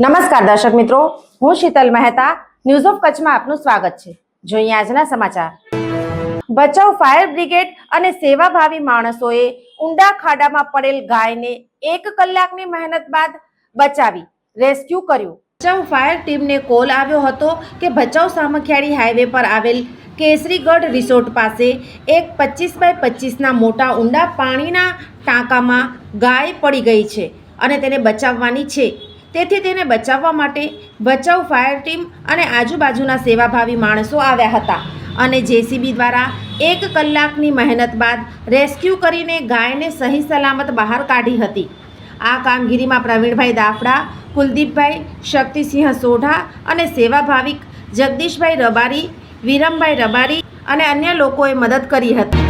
નમસ્કાર દર્શક મિત્રો, હું શીતલ મહેતા ન્યૂઝ ઓફ કચ્છમાં આપનું સ્વાગત છે. જોઈએ આજના સમાચાર. બચાવ ફાયર બ્રિગેડ અને સેવાભાવી માણસોએ ઊંડા ખાડામાં પડેલ ગાયને એક કલાકની મહેનત બાદ બચાવી, રેસ્ક્યુ કર્યું. બચાવ ફાયર ટીમને કોલ આવ્યો હતો કે ભચાઉ સામખિયાળી હાઈવે પર આવેલ કેસરીગઢ રિસોર્ટ પાસે એક પચીસ બાય પચીસના મોટા ઊંડા પાણીના ટાંકામાં ગાય પડી ગઈ છે અને તેને બચાવવાની છે તેથી તેને બચાવવા માટે બચાવ ફાયર ટીમ અને આજુબાજુના સેવાભાવી માણસો આવ્યા હતા અને જેસીબી દ્વારા એક કલાકની મહેનત બાદ રેસ્ક્યુ કરીને ગાયને સહી સલામત બહાર કાઢી હતી. આ કામગીરીમાં પ્રવીણભાઈ દાફડા, કુલદીપભાઈ શક્તિસિંહ સોઢા અને સેવાભાવિક જગદીશભાઈ રબારી, વિરમભાઈ રબારી અને અન્ય લોકોએ મદદ કરી હતી.